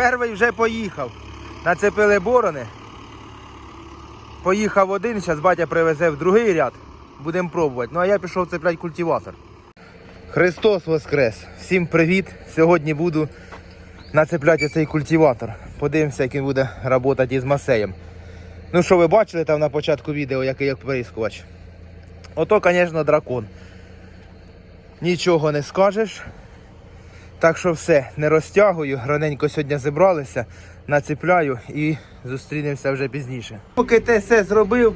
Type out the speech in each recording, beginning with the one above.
Перший вже поїхав. Нацепили борони. Поїхав один, зараз батя привезе в другий ряд. Будемо пробувати. Ну а я пішов цепляти культиватор. Христос Воскрес! Всім привіт! Сьогодні буду нацепляти цей культиватор. Подивимося, як він буде працювати із масеєм. Ну що ви бачили там на початку відео, який як прискувач? Ото, звісно, дракон. Нічого не скажеш. Так що все, не розтягую. Раненько сьогодні зібралися, нацепляю і зустрінемося вже пізніше. Поки те все зробив,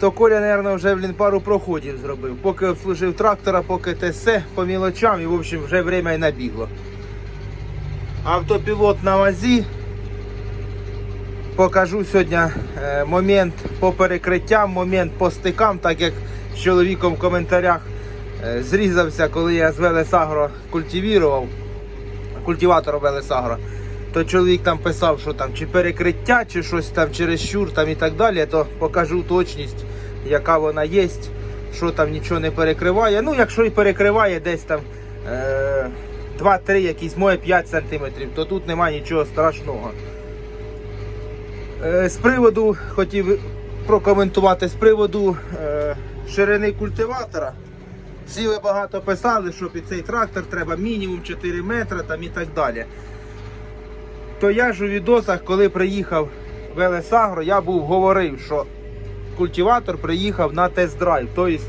то Коля, мабуть, вже блін, пару проходів зробив. Поки обслужив трактора, поки те все по мілочам і в общем вже время і набігло. Автопілот на вазі. Покажу сьогодні е, момент по перекриттям, момент по стикам, так як з чоловіком в коментарях зрізався, коли я з Велесагро культивірував, культиватором Велесагро, то чоловік там писав, що там чи перекриття, чи щось там через щур там і так далі, то покажу точність, яка вона є, що там нічого не перекриває. Ну, якщо і перекриває десь там е, 2-3, якісь моє 5 см, то тут немає нічого страшного. Е, З приводу хотів прокоментувати з приводу е, ширини культиватора. Всі ви багато писали, що під цей трактор треба мінімум 4 метри там і так далі. То я ж у відосах, коли приїхав в Елесагро, я був говорив, що культиватор приїхав на тест-драйв. Тобто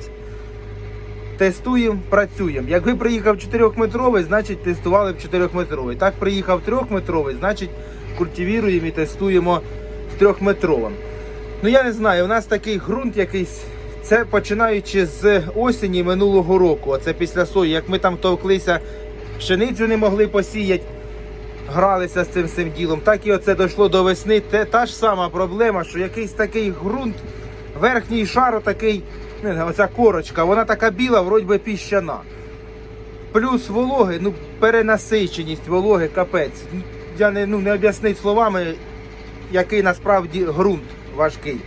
тестуємо, працюємо. Якби приїхав 4-метровий, значить тестували б 4-метровий. Так приїхав 3-метровий, значить культивіруємо і тестуємо з 3-метровим. Ну я не знаю, у нас такий ґрунт якийсь. Це починаючи з осені минулого року. Оце після сої, як ми там товклися, пшеницю не могли посіяти, гралися з цим всім ділом. Так і оце дійшло до весни. Те, та ж сама проблема, що якийсь такий ґрунт, верхній шар, такий, не оця корочка, вона така біла, вроді би піщана. Плюс вологи, ну, перенасиченість вологи, капець. Я не, ну, не об'яснить словами, який насправді ґрунт важкий.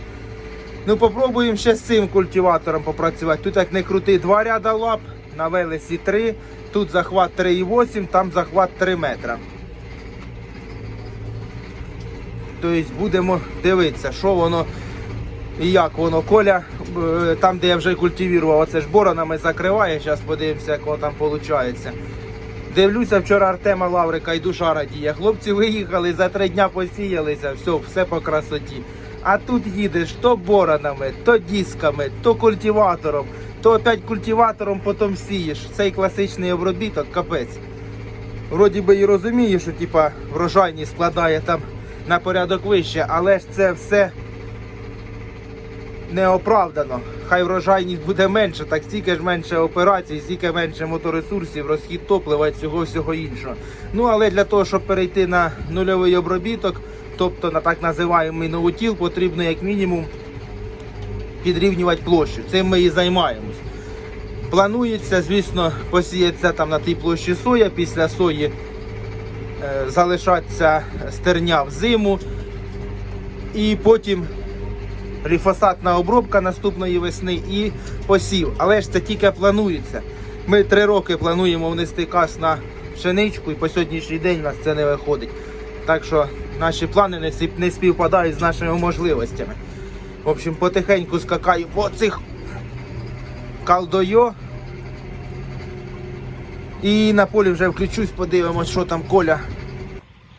Ну, попробуємо ще з цим культиватором попрацювати. Тут як не крути, два ряда лап, на велесі 3, тут захват 3,8, там захват 3 метра. Тобто будемо дивитися, що воно і як воно. Коля, е, там де я вже культивував, оце ж боронами закриває, зараз подивимося, як воно там виходить. Дивлюся, вчора Артема Лаврика і душа радіє. Хлопці виїхали, за три дня посіялися, все, все по красоті. А тут їдеш то боронами, то дисками, то культиватором, то опять культиватором потім сієш. Цей класичний обробіток, капець. Вроді би і розумієш, що типа врожайність складає там на порядок вище, але ж це все не оправдано. Хай врожайність буде менше, так стільки ж менше операцій, стільки менше моторесурсів, розхід топлива і всього всього іншого. Ну але для того, щоб перейти на нульовий обробіток, тобто на так називаємий новотіл, потрібно як мінімум підрівнювати площу. Цим ми і займаємось. Планується, звісно, посіяться там на тій площі соя, після сої е, залишаться стерня в зиму. І потім гліфосатна обробка наступної весни і посів. Але ж це тільки планується. Ми три роки плануємо внести кас на пшеничку і по сьогоднішній день у нас це не виходить. Так що наші плани не співпадають з нашими можливостями. В общем, потихеньку скакаю по цих калдойо. І на полі вже включусь, подивимось, що там Коля.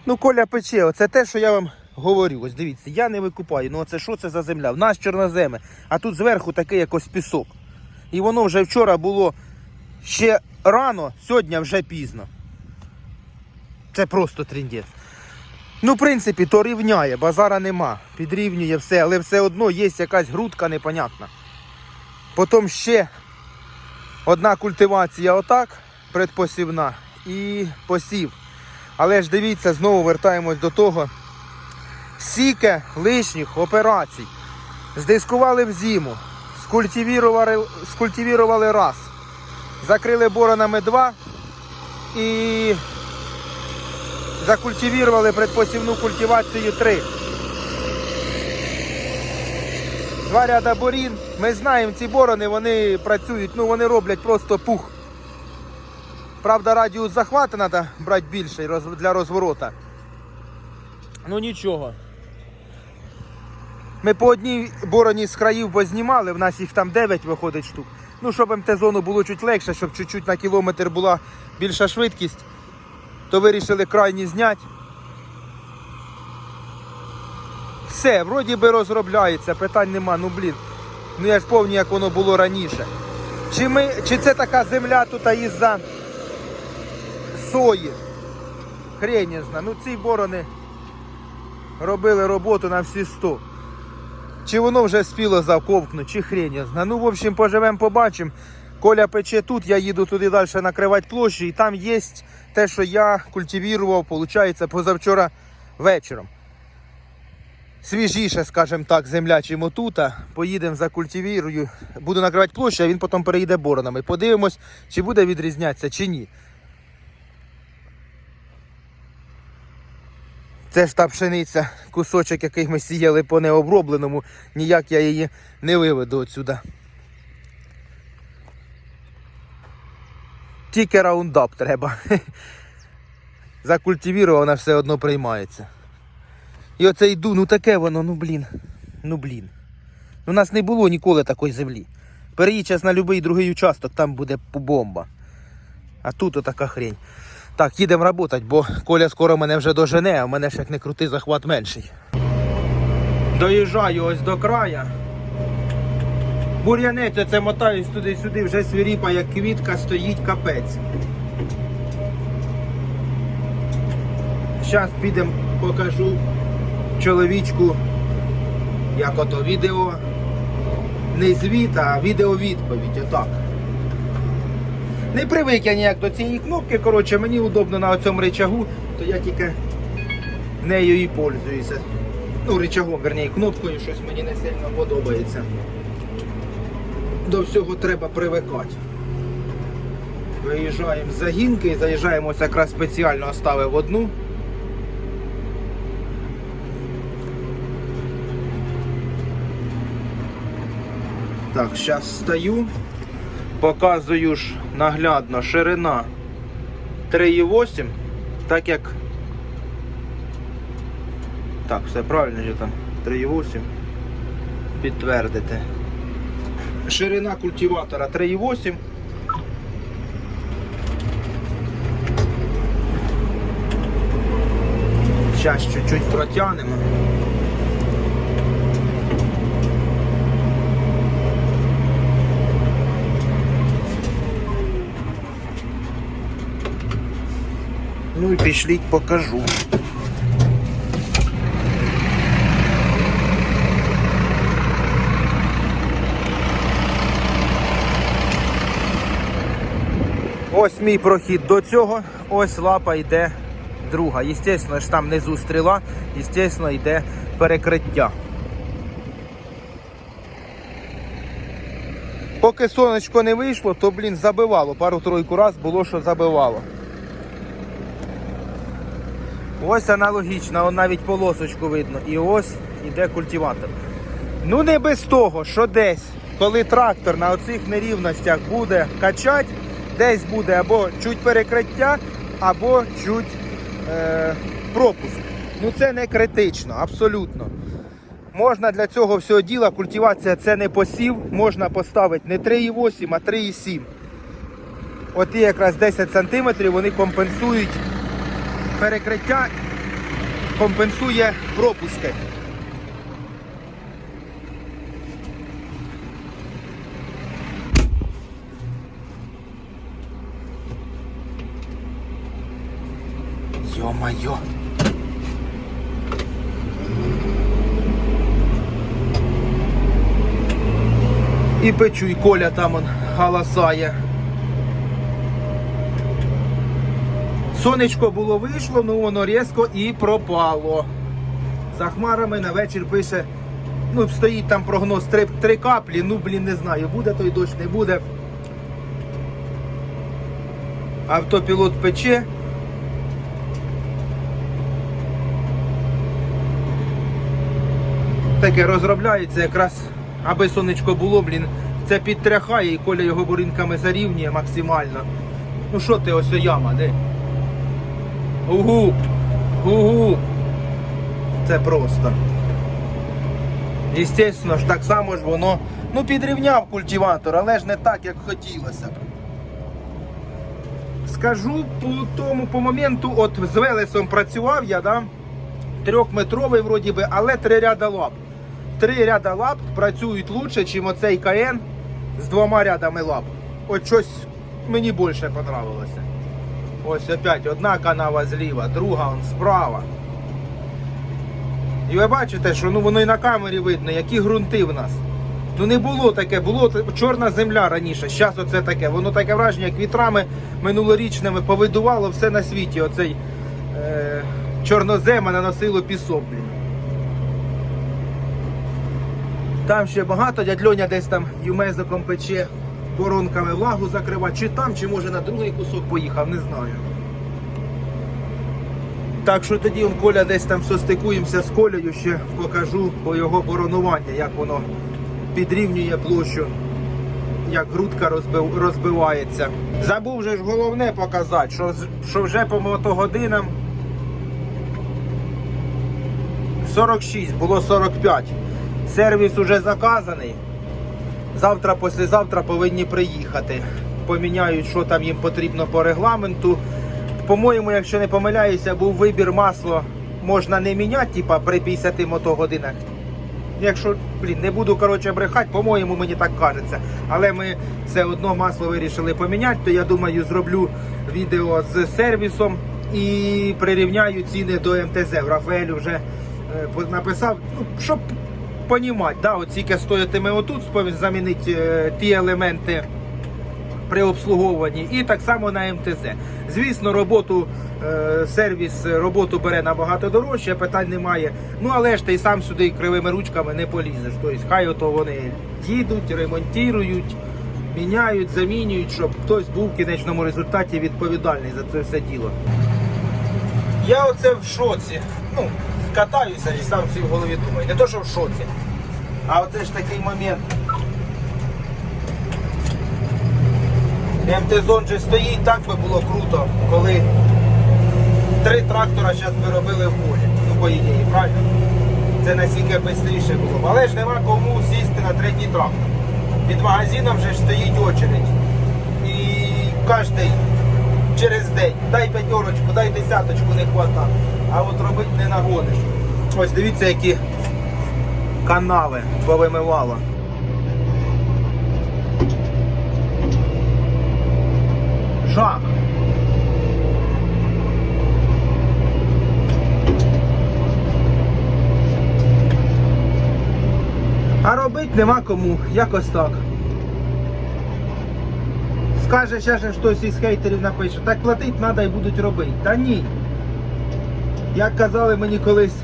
Ну, Коля пече, оце те, що я вам говорю. Ось дивіться, я не викупаю. Ну оце що це за земля? В нас чорноземи, а тут зверху такий якось пісок. І воно вже вчора було ще рано, сьогодні вже пізно. Це просто тріндець. Ну, в принципі, то рівняє, базара нема. Підрівнює все, але все одно є якась грудка непонятна. Потім ще одна культивація отак, предпосівна, і посів. Але ж дивіться, знову вертаємось до того. Сіке лишніх операцій. Здискували в зиму, скультивірували, скультивірували раз, закрили боронами два і закультивірували предпосівну культивацію 3. Два ряда борін. Ми знаємо, ці борони вони працюють, ну вони роблять просто пух. Правда, радіус захвату треба брати більший для розворота. Ну нічого. Ми по одній бороні з країв познімали, в нас їх там 9 виходить штук. Ну, щоб МТ-зону було чуть легше, щоб чуть-чуть на кілометр була більша швидкість, то вирішили крайні зняти. Все, вроді би розробляється, питань нема, ну блін. Ну я ж пам'ятаю, як воно було раніше. Чи, ми, чи це така земля тут із-за сої? Хрень знаю. Ну ці борони робили роботу на всі 100. Чи воно вже спіло заковкнути, чи хрень знаю. Ну, в общем, поживемо, побачимо. Коля пече тут, я їду туди далі накривати площі, і там є те, що я культивував, виходить, позавчора вечором. Свіжіше, скажімо так, земля, чим отута. Поїдемо закультивірую, буду накривати площу, а він потім переїде боронами. Подивимось, чи буде відрізнятися, чи ні. Це ж та пшениця, кусочок, який ми сіяли по необробленому, ніяк я її не виведу отсюди. Тільки раундап треба. Закультивірована вона все одно приймається. І оце йду, ну таке воно, ну блін. Ну блін. У нас не було ніколи такої землі. Переїдь час на будь-який другий участок, там буде бомба. А тут отака хрень. Так, їдемо працювати, бо Коля скоро мене вже дожене, а в мене ж як не крутий захват менший. Доїжджаю ось до края. Бур'янець оце мотаюсь туди-сюди, вже свіріпа, як квітка стоїть капець. Зараз підемо, покажу чоловічку, як ото відео. Не звіт, а відеовідповідь, отак. Не привик я ніяк до цієї кнопки, коротше, мені удобно на цьому речагу, то я тільки нею і пользуюся. Ну, речагом, верніше, кнопкою щось мені не сильно подобається. До всього треба привикати. Виїжджаємо з загінки, заїжджаємо ось якраз спеціально оставив одну. Так, зараз стою. Показую ж наглядно ширина 3,8, так як. Так, все правильно же там 3,8. Підтвердити. Ширина культиватора 3,8. Зараз чуть-чуть протягнемо. Ну і пішліть покажу. Ось мій прохід до цього, ось лапа йде друга. Єстественно, ж там внизу стріла, єстественно, йде перекриття. Поки сонечко не вийшло, то, блін, забивало. Пару-тройку раз було, що забивало. Ось аналогічно, навіть полосочку видно. І ось іде культиватор. Ну не без того, що десь, коли трактор на оцих нерівностях буде качати, десь буде або чуть перекриття, або чуть е, пропуск. Ну це не критично, абсолютно. Можна для цього всього діла, культивація це не посів, можна поставити не 3,8, а 3,7. От і якраз 10 см вони компенсують перекриття компенсує пропуски. Йо-майо. І печу, і Коля там он галасає. Сонечко було вийшло, ну воно різко і пропало. За хмарами на вечір пише, ну стоїть там прогноз 3, 3 каплі, ну блін, не знаю, буде той дощ, не буде. Автопілот пече. Таке розробляється якраз, аби сонечко було, блін, це підтряхає і коля його бурінками зарівнює максимально. Ну що ти ось яма, де? Угу. Угу. це просто. Естественно ж так само ж воно ну, підрівняв культиватор, але ж не так, як хотілося б. Скажу по тому по моменту, от з Велесом працював я, да? трьохметровий вроді би, але три ряда лап. Три ряда лап працюють лучше, ніж оцей КН з двома рядами лап. От щось мені більше понравилося. Ось опять одна канава зліва, друга он справа. І ви бачите, що ну воно і на камері видно, які ґрунти в нас. Ну не було таке, було чорна земля раніше. Зараз оце таке. Воно таке враження, як вітрами минулорічними повидувало все на світі. Оцей е, чорнозема наносило пісок. Блін. Там ще багато, дядь Льоня десь там юмезиком пече, воронками влагу закрива, чи там, чи може на другий кусок поїхав, не знаю. Так що тоді он Коля десь там состикуємося з Колею, ще покажу по його боронуванню, як воно підрівнює площу, як грудка розбив, розбивається. Забув же ж головне показати, що, що вже по мотогодинам 46, було 45. Сервіс уже заказаний. Завтра, післязавтра повинні приїхати. Поміняють, що там їм потрібно по регламенту. По-моєму, якщо не помиляюся, був вибір масла можна не міняти, типа при 50 мотогодинах. Якщо, блін, не буду коротше брехати, по-моєму, мені так кажеться. Але ми все одно масло вирішили поміняти, то я думаю, зроблю відео з сервісом і прирівняю ціни до МТЗ. В вже е, написав, ну, щоб понімати, да, от скільки стоятиме отут, замінити е, ті елементи при обслуговуванні, і так само на МТЗ. Звісно, роботу е, сервіс е, роботу бере набагато дорожче, питань немає. Ну але ж ти сам сюди кривими ручками не полізеш. Тобто, хай ото вони їдуть, ремонтують, міняють, замінюють, щоб хтось був в кінечному результаті відповідальний за це все діло. Я оце в шоці. Ну, катаюся і сам всі в голові думаю. Не то, що в шоці. А оце ж такий момент. МТ-зон же стоїть, так би було круто, коли три трактора зараз би робили в полі. Ну, по ідеї, правильно? Це настільки швидше було. Але ж нема кому сісти на третій трактор. Під магазином вже стоїть очередь. І кожен через день дай п'ятерочку, дай десяточку, не хвата. А от робити не нагониш. Ось дивіться, які канави повимивало. Жах. А робити нема кому, якось так. Скаже, ще ж хтось із хейтерів напише, так платити треба і будуть робити. Та ні. Як казали мені колись,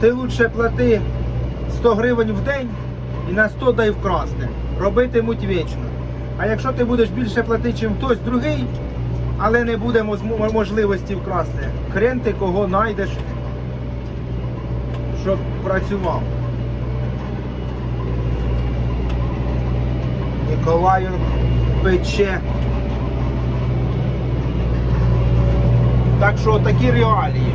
ти лучше плати 100 гривень в день і на 100 дай вкрасти. Робитимуть вічно. А якщо ти будеш більше платити, ніж хтось другий, але не буде можливості вкрасти, хрен ти кого знайдеш, щоб працював. Ніколаю пече. Так що такі реалії.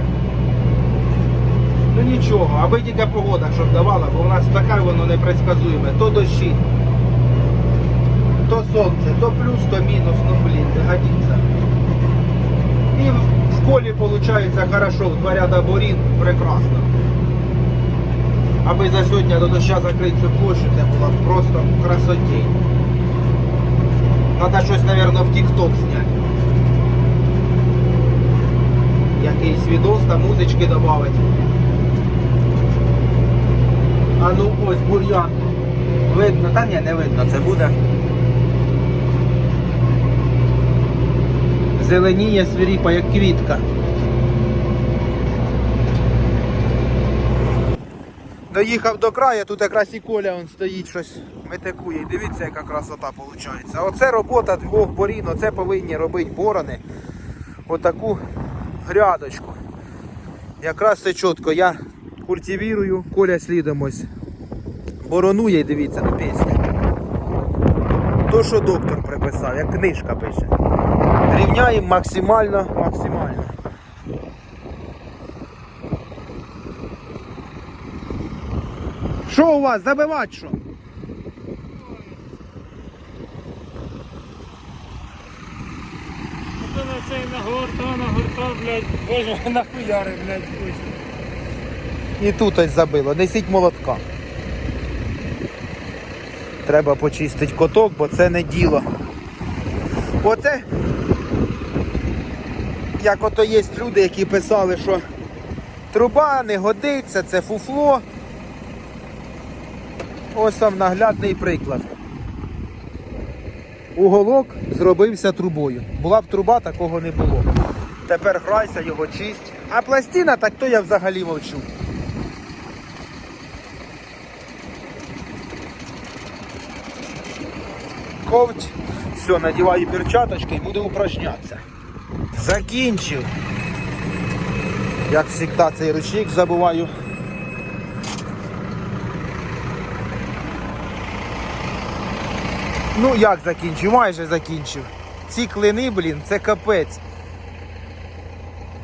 Ну нічого, аби тільки погода, щоб давала, бо у нас така воно непредсказуєме. То дощі, то сонце, то плюс, то мінус, ну блін, не годиться. І в школі виходить хорошо, в два ряда борін, прекрасно. Аби за сьогодні до доща закрити цю площу, це було просто красоті. Надо щось, мабуть, в TikTok зняти. Якийсь відос та музички додати. А ну ось бур'ян. Видно, та ні, не видно, це буде. Зеленіє свиріпа, як квітка. Доїхав до краю, тут якраз і Коля он стоїть, щось метикує. Дивіться, яка красота виходить. Оце робота двох борін, оце повинні робити борони. Отаку грядочку. Якраз все чітко. Я культивірую, Коля слідом ось боронує, дивіться на пісню. То, що доктор приписав, як книжка пише. Рівняємо максимально, максимально. Що у вас? Забивати що? Ото на цей нагорта, нагорта, блядь, боже, нахуяри, блядь, ось. І тут ось забило. Несіть молотка. Треба почистити коток, бо це не діло. Оце. Як ото є люди, які писали, що труба не годиться, це фуфло. Ось вам наглядний приклад. Уголок зробився трубою. Була б труба, такого не було. Тепер грайся, його чисть. А пластина, так то я взагалі мовчу. Ковть. Все, надіваю перчаточки і буду упражнятися. Закінчив. Як завжди, цей ручник забуваю. Ну як закінчив? Майже закінчив. Ці клини, блін, це капець.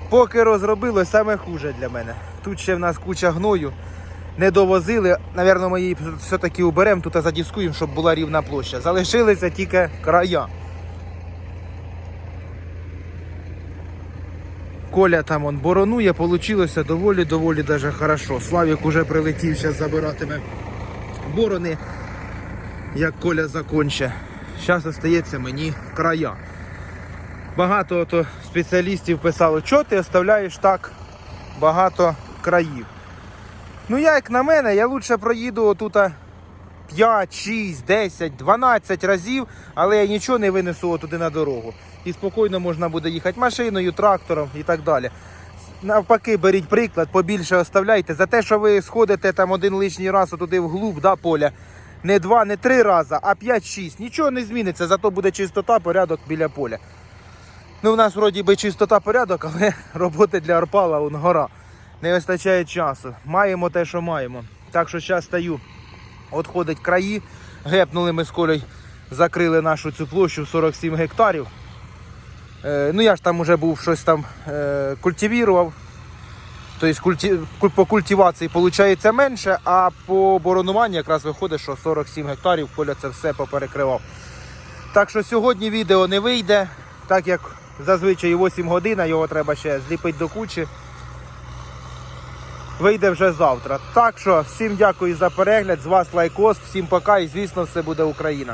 Поки розробилось, саме хуже для мене. Тут ще в нас куча гною. Не довозили. Навірно, ми її все-таки уберемо, тут задіскуємо, щоб була рівна площа. Залишилися тільки края. Коля там он боронує, получилося доволі-доволі даже хорошо. Славік уже прилетів, зараз забиратиме борони, як Коля законче. Зараз залишається мені края. Багато ото спеціалістів писало, що ти оставляєш так багато країв. Ну, я, як на мене, я лучше проїду отут 5, 6, 10, 12 разів, але я нічого не винесу туди на дорогу. І спокійно можна буде їхати машиною, трактором і так далі. Навпаки, беріть приклад, побільше оставляйте. За те, що ви сходите там один лишній раз туди вглуб да, поля. Не два, не три рази, а 5-6. Нічого не зміниться, зато буде чистота, порядок біля поля. Ну, в нас вроді би чистота порядок, але роботи для Арпала он гора. Не вистачає часу. Маємо те, що маємо. Так що зараз стаю, відходить краї. Гепнули ми з колею, закрили нашу цю площу 47 гектарів. Е, ну я ж там уже був щось там е, культивірував. Тобто по культивації виходить менше, а по боронуванню якраз виходить, що 47 гектарів Коля це все поперекривав. Так що сьогодні відео не вийде, так як зазвичай 8 годин, його треба ще зліпити до кучі. Вийде вже завтра. Так що всім дякую за перегляд. З вас лайкос, всім пока і звісно все буде Україна.